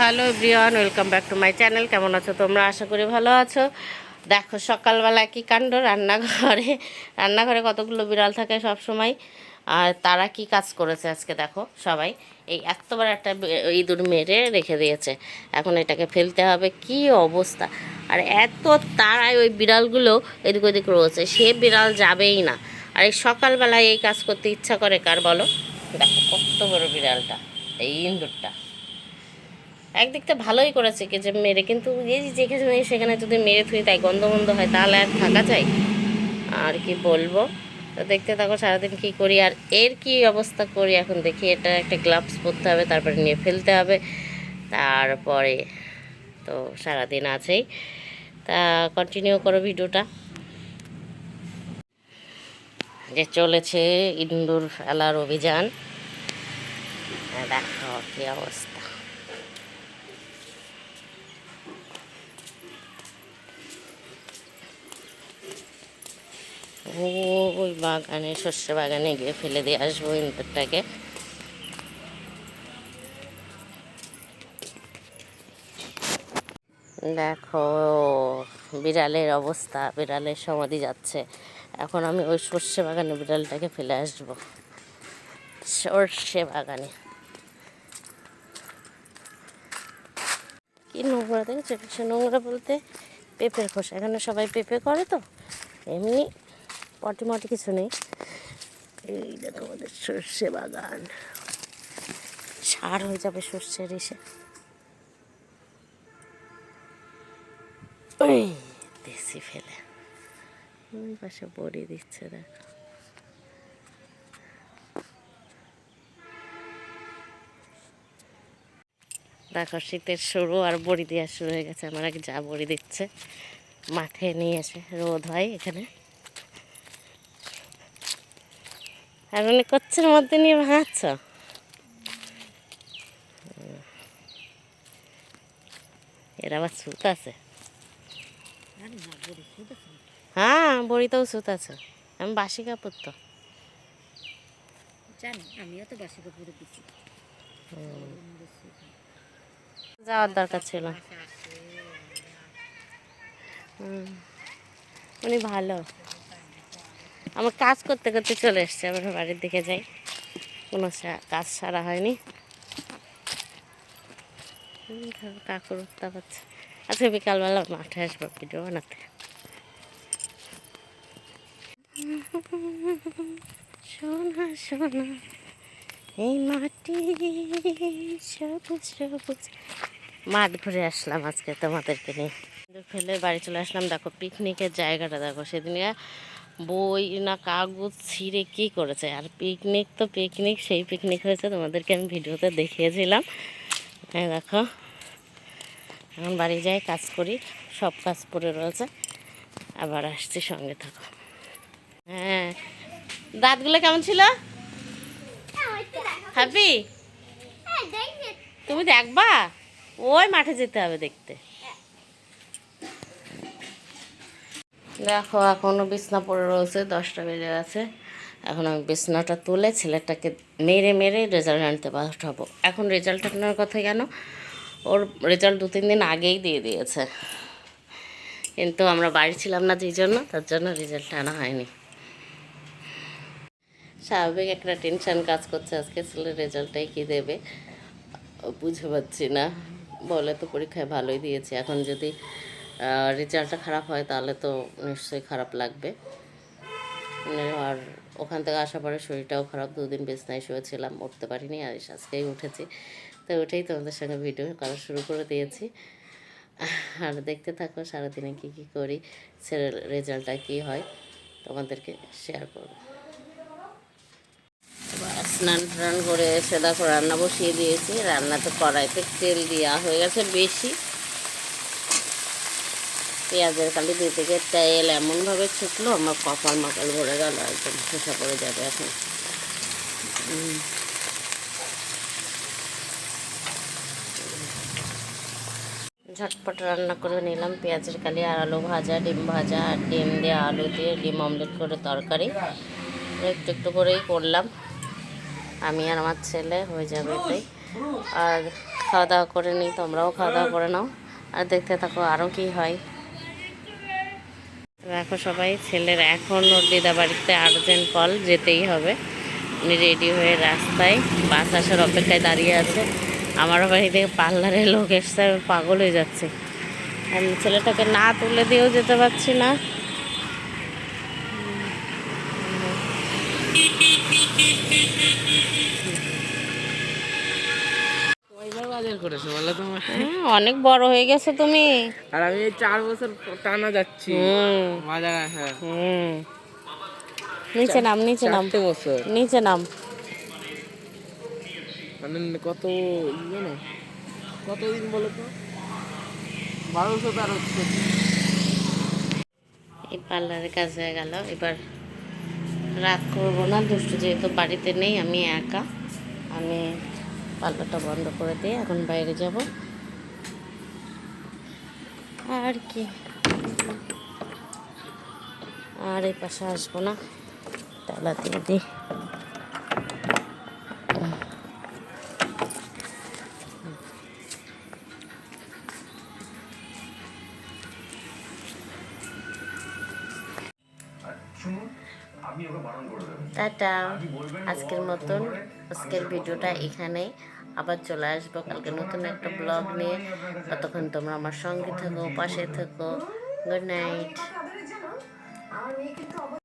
Hello Brian welcome back to my channel. কেমন আছো তোমরা? আশা করি ভালো আছো। দেখো সকালবেলা কি কাণ্ড? রান্নাঘরে রান্নাঘরে কতগুলো বিড়াল থাকে সব সময়? আর তারা কি কাজ করেছে আজকে দেখো সবাই? এই এত বড় একটা ইঁদুর মেরে রেখে দিয়েছে। এখন এটাকে ফেলতে হবে। কি অবস্থা? আর এত তারায় ওই বিড়ালগুলো এদিক ওদিক রয়েছে। সে বিড়াল যাবেই না। আর এই সকালবেলায় এই কাজ করতে ইচ্ছা করে কার বলো? দেখো কত বড় বিড়ালটা, এই ইঁদুরটা। একদিক থেকে ভালোই করেছে কি যে মেরে, কিন্তু এই যে যেখানে সেখানে যদি মেরে থুই, তাই গন্ধ গন্ধ হয়, তাহলে আর থাকা যায় আর কি বলব? তো দেখতে থাকো সারাদিন কি করি, আর এর কি অবস্থা করি এখন দেখি, এটা একটা গ্লাভস পরতে হবে, তারপরে নিয়ে ফেলতে হবে, তারপরে তো সারাদিন আছেই। তা কন্টিনিউ করো ভিডিওটা। যে চলেছে ইন্দুর ফেলার অভিযান। দেখো কি অবস্থা। ওই বাগানে, শস্য বাগানে গিয়ে ফেলে দিয়ে আসব ইন্দুরটাকে। দেখো, বিড়ালের অবস্থা, বিড়ালের সমাধি যাচ্ছে। এখন আমি ওই সর্ষে বাগানে, বিড়ালটাকে ফেলে আসব। সর্ষে বাগানে। কি নোংরা, দেখেছ? নোংরা বলতে পেঁপের খোসা। এখানে সবাই পেঁপে করে তো? এমনি পটি মটি কিছু নেই। এই দেখো আমাদের সর্ষে বাগান। সার হয়ে যাবে সর্ষের এসে। দেশি ফেলে। ওই পাশে বড়ি দিচ্ছে দেখো। দেখো শীতের শুরু আর বড়ি দেওয়া শুরু হয়ে গেছে। আমার আগে যা বড়ি দিচ্ছে মাঠে নিয়ে এসে রোদ হয় এখানে। আর উনি কচ্ছের মধ্যে নিয়ে ভাঙাচ্ছ? এর আবার সুত আছে। হ্যাঁ বড়িতেও সুত আছে। আমি বাসি কাপড় তো। জানি আমিও তো বাসি কাপড়ে দিচ্ছি যাওয়ার দরকার ছিল। উনি ভালো। আমার কাজ করতে করতে চলে এসছে আবার বাড়ির দিকে যাই। কোনো কাজ সারা হয়নি। কাকুর উত্তাপ আছে আজকে বিকালবেলা মাঠে আসব, ভিডিও বানাতে। সোনা সোনা, এই মাটি সবুজ সবুজ। মাঠ ঘুরে আসলাম আজকে তোমাদেরকে নিয়ে। ফেলে বাড়ি চলে আসলাম। দেখো, পিকনিকের জায়গাটা দেখো, সেদিনকে বই না কাগজ ছিঁড়ে কী করেছে? আর পিকনিক তো পিকনিক সেই পিকনিক হয়েছে, তোমাদেরকে আমি ভিডিওতে দেখিয়েছিলাম। হ্যাঁ দেখো, এখন বাড়ি যাই, কাজ করি, সব কাজ পড়ে রয়েছে। আবার আসছি সঙ্গে থাকো। হ্যাঁ দাঁতগুলো কেমন ছিল? হ্যাপি তুমি দেখবা? ওই মাঠে যেতে হবে দেখতে। দেখো, এখনও বিছনা পড়ে রয়েছে, দশটা বেজে গেছে। এখন আমি বিছনাটা তুলে ছেলেটাকে মেরে মেরে রেজাল্ট আনতে পাঠাবো। এখন রেজাল্ট আনার কথা কেন? ওর রেজাল্ট দু তিন দিন আগেই দিয়ে দিয়েছে। কিন্তু আমরা বাড়ি ছিলাম না যেই জন্য, তার জন্য রেজাল্ট আনা হয়নি। স্বাভাবিক একটা টেনশান কাজ করছে, আজকে ছেলের রেজাল্টটাই কী দেবে? বুঝে পাচ্ছি না। বলে তো পরীক্ষায় ভালোই দিয়েছে। এখন যদি রেজাল্টটা খারাপ হয়, তাহলে তো নিশ্চয়ই খারাপ লাগবে। আর ওখান থেকে আসার পরে শরীরটাও খারাপ, দুদিন বিছনায় শুয়েছিলাম, উঠতে পারিনি, আর আজকেই উঠেছি। তো উঠেই তোমাদের সঙ্গে ভিডিও করা শুরু করে দিয়েছি। আর দেখতে থাকো সারাদিনে কী কী করি ছেলের রেজাল্টটা কী হয়, তোমাদেরকে শেয়ার করব। স্নান টান করে এসে দেখো রান্না বসিয়ে দিয়েছি। রান্নাতে কড়াইতে তেল দেওয়া হয়ে গেছে বেশি। পেঁয়াজের কালি দুই থেকে তেল এমনভাবে ছুটলো, আমার কপাল মাকাল ভরে গেল, একদম খোসা পড়ে যাবে এখন। ঝটপট রান্না করে নিলাম, পেঁয়াজের কালি আর আলু ভাজা, ডিম ভাজা, আর ডিম দিয়ে আলু দিয়ে ডিম অমলেট করে তরকারি। একটু একটু করেই করলাম। আমি আর আমার ছেলে হয়ে যাবে এটাই আর খাওয়া দাওয়া করে নিই, তোমরাও খাওয়া দাওয়া করে নাও। আর দেখতে থাকো আরও কি হয়। দেখো সবাই, ছেলের এখন ওর দিদা বাড়িতে আর্জেন্ট কল যেতেই হবে। উনি রেডি হয়ে রাস্তায় বাস আসার অপেক্ষায় দাঁড়িয়ে আছে। আমার বাড়ি থেকে পার্লারে লোক এসছে, আমি পাগল হয়ে যাচ্ছে। আমি ছেলেটাকে না তুলে দিয়েও যেতে পারছি না। বাজার করেছ বলো তোমার হ্যাঁ, অনেক বড় হয়ে গেছো তুমি। আর আমি এই চার বছর টানা যাচ্ছি। বাজার হ্যাঁ। নিচে নাম নিচে নাম। বছর। নিচে নাম। মানে কত জানো কতদিন বলো তো? বারোশো তেরো হচ্ছে এই পার্লারের কাজ হয়ে গেল। এবার রাত করব না দুষ্টু যেহেতু বাড়িতে নেই আমি একা। আমি পার্লারটা বন্ধ করে দিয়ে এখন বাইরে যাব। আর কি? আর এই পাশে আসব না। তালা দিয়ে দিই। টাটা। আজকের মতন আজকের ভিডিওটা এখানে আবার চলে আসব কালকে নতুন একটা ব্লগ নিয়ে। ততক্ষণ তোমরা আমার সঙ্গে থাকো, পাশে থাকো। Good night